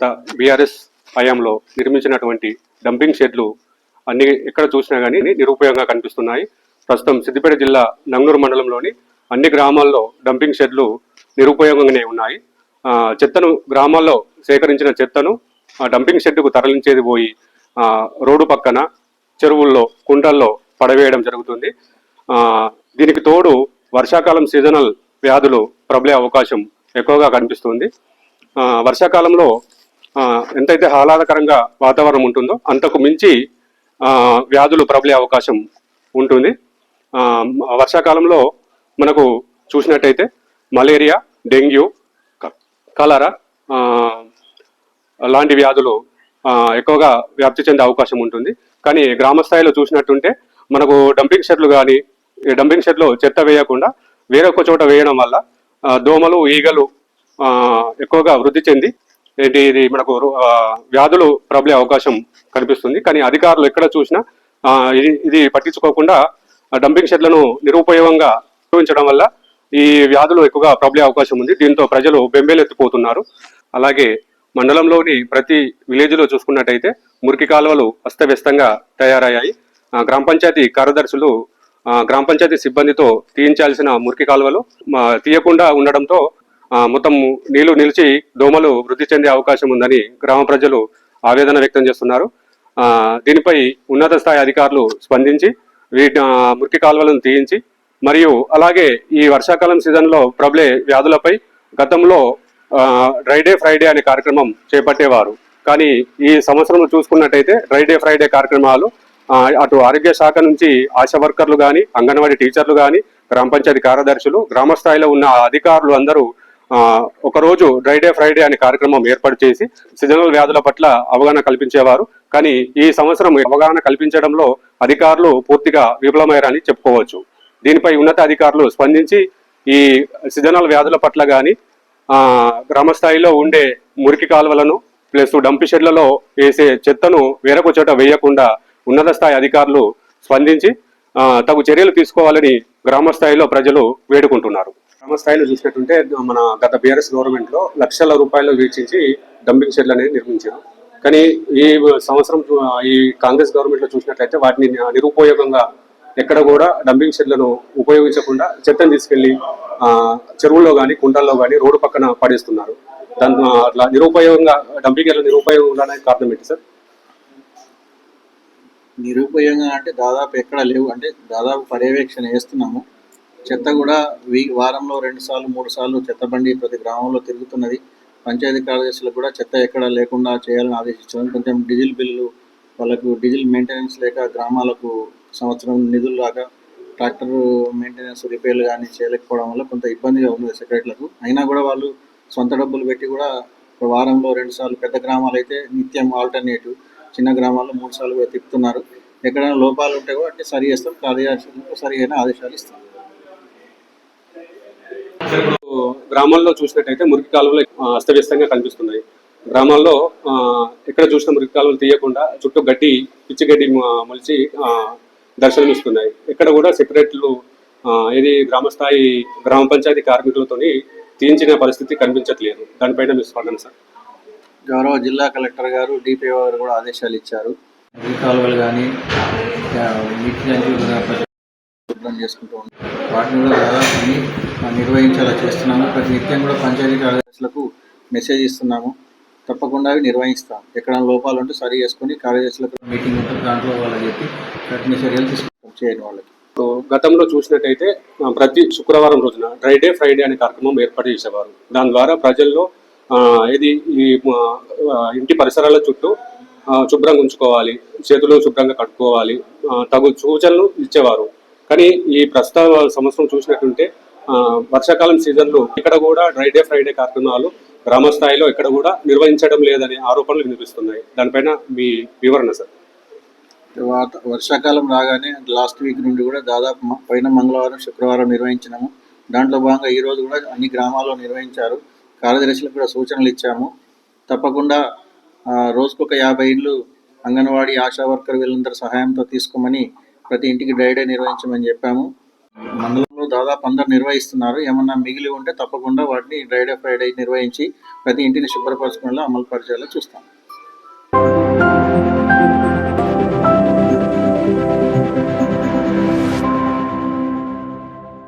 గత బీఆర్ఎస్ హయాంలో నిర్మించినటువంటి డంపింగ్ షెడ్లు అన్ని ఎక్కడ చూసినా కానీ నిరుపయోగంగా కనిపిస్తున్నాయి. ప్రస్తుతం సిద్దిపేట జిల్లా నంగనూరు మండలంలోని అన్ని గ్రామాల్లో డంపింగ్ షెడ్లు నిరుపయోగంగానే ఉన్నాయి. చెత్తను గ్రామాల్లో సేకరించిన చెత్తను ఆ డంపింగ్ షెడ్కు తరలించేది పోయి రోడ్డు పక్కన చెరువుల్లో కుంటల్లో పడవేయడం జరుగుతుంది. దీనికి తోడు వర్షాకాలం సీజనల్ వ్యాధులు ప్రబలే అవకాశం ఎక్కువగా కనిపిస్తుంది. వర్షాకాలంలో ఎంతైతే ఆహ్లాదకరంగా వాతావరణం ఉంటుందో అంతకు మించి వ్యాధులు ప్రబలే అవకాశం ఉంటుంది. వర్షాకాలంలో మనకు చూసినట్టయితే మలేరియా డెంగ్యూ కలరా లాంటి వ్యాధులు ఎక్కువగా వ్యాప్తి చెందే అవకాశం ఉంటుంది. కానీ గ్రామ స్థాయిలో చూసినట్టుంటే మనకు డంపింగ్ షెడ్లు కానీ డంపింగ్ షెడ్లో చెత్త వేయకుండా వేరొక చోట వేయడం వల్ల దోమలు ఈగలు ఎక్కువగా వృద్ధి చెంది ఇది మనకు వ్యాధులు ప్రబలే అవకాశం కనిపిస్తుంది. కానీ అధికారులు ఎక్కడ చూసినా ఇది ఇది పట్టించుకోకుండా డంపింగ్ షెడ్లను నిరుపయోగంగా ఉపయోగించడం వల్ల ఈ వ్యాధులు ఎక్కువగా ప్రబలే అవకాశం ఉంది. దీంతో ప్రజలు బెంబేలెత్తిపోతున్నారు. అలాగే మండలంలోని ప్రతి విలేజ్లో చూసుకున్నట్టయితే మురికి కాలువలు అస్తవ్యస్తంగా తయారయ్యాయి. గ్రామ పంచాయతీ కార్యదర్శులు గ్రామ పంచాయతీ సిబ్బందితో తీయించాల్సిన మురికి కాలువలు తీయకుండా ఉండడంతో మొత్తం నీళ్ళు నిలిచి దోమలు వృద్ధి చెందే అవకాశం ఉందని గ్రామ ప్రజలు ఆవేదన వ్యక్తం చేస్తున్నారు. దీనిపై ఉన్నత స్థాయి అధికారులు స్పందించి వీటి మురికి కాలువలను తీయించి మరియు అలాగే ఈ వర్షాకాలం సీజన్లో ప్రబలే వ్యాధులపై గతంలో డ్రైడే ఫ్రైడే అనే కార్యక్రమం చేపట్టేవారు. కానీ ఈ సంవత్సరం చూసుకున్నట్టయితే డ్రైడే ఫ్రైడే కార్యక్రమాలు అటు ఆరోగ్య శాఖ నుంచి ఆశా వర్కర్లు కానీ అంగన్వాడీ టీచర్లు కానీ గ్రామ పంచాయతీ కార్యదర్శులు గ్రామ స్థాయిలో ఉన్న అధికారులు అందరూ ఒకరోజు డ్రై డే ఫ్రైడే అనే కార్యక్రమం ఏర్పాటు చేసి సీజనల్ వ్యాధుల పట్ల అవగాహన కల్పించేవారు. కానీ ఈ సంవత్సరం అవగాహన కల్పించడంలో అధికారులు పూర్తిగా విఫలమయ్యారని చెప్పుకోవచ్చు. దీనిపై ఉన్నత అధికారులు స్పందించి ఈ సీజనల్ వ్యాధుల పట్ల కానీ గ్రామ స్థాయిలో ఉండే మురికి కాలువలను ప్లస్ డంప్ షెడ్లలో వేసే చెత్తను వేరొక చోట వేయకుండా ఉన్నత స్థాయి అధికారులు స్పందించి తగు చర్యలు తీసుకోవాలని గ్రామ స్థాయిలో ప్రజలు వేడుకుంటున్నారు. గ్రామ స్థాయిలో చూసినట్టుంటే మన గత బీఆర్ఎస్ గవర్నమెంట్లో లక్షల రూపాయలు వెచ్చించి డంపింగ్ షెడ్లు అనేది నిర్మించారు. కానీ ఈ సంవత్సరం చూ- ఈ కాంగ్రెస్ గవర్నమెంట్లో చూసినట్లయితే వాటిని నిరుపయోగంగా ఎక్కడ కూడా డంపింగ్ షెడ్లను ఉపయోగించకుండా చెత్తను తీసుకెళ్ళి చెరువుల్లో కానీ కుంటల్లో కానీ రోడ్డు పక్కన పడేస్తున్నారు. దాని అట్లా నిరుపయోగంగా డంపింగ్ యార్డ్లు నిరుపయోగం ఉండడానికి కారణం ఏంటి సార్? నిరుపయోగంగా అంటే దాదాపు ఎక్కడ లేవు. అంటే దాదాపు పర్యవేక్షణ చేస్తున్నాము. చెత్త కూడా వీ వారంలో రెండు సార్లు మూడు సార్లు చెత్త బండి ప్రతి గ్రామంలో తిరుగుతున్నది. పంచాయతీ కార్యదర్శులకు కూడా చెత్త ఎక్కడ లేకుండా చేయాలని ఆదేశించాము కొంచెం డీజిల్ బిల్లు వాళ్ళకు డీజిల్ మెయింటెనెన్స్ లేక గ్రామాలకు సంవత్సరం నిధులు రాక ట్రాక్టర్ మెయింటెనెన్స్ రిపేర్లు కానీ చేయలేకపోవడం వల్ల కొంత ఇబ్బందిగా ఉంది సెక్రటరీలకు. అయినా కూడా వాళ్ళు సొంత డబ్బులు పెట్టి కూడా వారంలో రెండు సార్లు పెద్ద గ్రామాలు అయితే నిత్యం ఆల్టర్నేటివ్. చిన్న గ్రామాల్లో మూడు సార్లు కూడా తిప్పుతున్నారు. ఎక్కడైనా లోపాలు ఉంటే కూడా అంటే సరి చేస్తాం. కార్యదర్శులకు సరి అయిన ఆదేశాలు ఇస్తాం. గ్రామాల్లో చూసినట్టయితే మురికి కాలువలు అస్తవ్యస్తంగా కనిపిస్తున్నాయి. గ్రామాల్లో ఎక్కడ చూసిన మురికి కాలువలు తీయకుండా చుట్టూ గడ్డి పిచ్చి గడ్డి మొలిచి ఆ, దర్శనమిస్తున్నాయి. ఎక్కడ కూడా సెక్రటరీలు ఇది గ్రామ స్థాయి గ్రామ పంచాయతీ కార్మికులతోని తీయించిన పరిస్థితి కనిపించట్లేదు. దానిపైన మీ స్పందన సార్. గౌరవ జిల్లా కలెక్టర్ గారు డిపిఓ గారు కూడా ఆదేశాలు ఇచ్చారు. కాలువలు కానీ నీటి శుభ్రం చేసుకుంటూ ఉంటాం వాటిని కూడా దాదాపు నిర్వహించేలా చేస్తున్నాము. ప్రతి నిత్యం కూడా పంచాయతీ కార్యదర్శులకు మెసేజ్ ఇస్తున్నాము. తప్పకుండా అవి నిర్వహిస్తాం. ఎక్కడ లోపాలు ఉంటే సరి చేసుకొని కార్యదర్శులకు మీటింగ్ ఉంటుంది దాంట్లో వాళ్ళకి చెప్పి కఠిన చర్యలు తీసుకుంటాం. చేయని వాళ్ళకి. గతంలో చూసినట్టయితే ప్రతి శుక్రవారం రోజున డ్రై డే ఫ్రైడే అనే కార్యక్రమం ఏర్పాటు చేసేవారు. దాని ద్వారా ప్రజల్లో ఇది ఈ ఇంటి పరిసరాల చుట్టూ శుభ్రంగా ఉంచుకోవాలి చేతులు శుభ్రంగా కట్టుకోవాలి తగు సూచనలు ఇచ్చేవారు. కానీ ఈ ప్రస్తుత సంవత్సరం చూసినట్టుంటే వర్షాకాలం సీజన్లో ఇక్కడ కూడా డ్రై డే ఫ్రైడే కార్యక్రమాలు గ్రామ స్థాయిలో ఇక్కడ కూడా నిర్వహించడం లేదనే ఆరోపణలు వినిపిస్తున్నాయి. దానిపైన మీ వివరణ సార్. తర్వాత వర్షాకాలం రాగానే లాస్ట్ వీక్ నుండి కూడా దాదాపు పైన మంగళవారం శుక్రవారం నిర్వహించినాము. దాంట్లో భాగంగా ఈరోజు కూడా అన్ని గ్రామాల్లో నిర్వహించారు. కార్యదర్శులకు కూడా సూచనలు ఇచ్చాము. తప్పకుండా రోజుకొక యాభై ఇండ్లు అంగన్వాడీ ఆశా వర్కర్ వీళ్ళందరి సహాయంతో తీసుకోమని ప్రతి ఇంటికి డ్రై డే నిర్వహించమని చెప్పాము. మండలంలో దాదాపు అందరు నిర్వహిస్తున్నారు. ఏమన్నా మిగిలి ఉంటే తప్పకుండా వాటిని డ్రైడే ఫ్రైడే నిర్వహించి ప్రతి ఇంటిని శుభ్రపరచుకునేలా అమలు పరిచేలా చూస్తాం.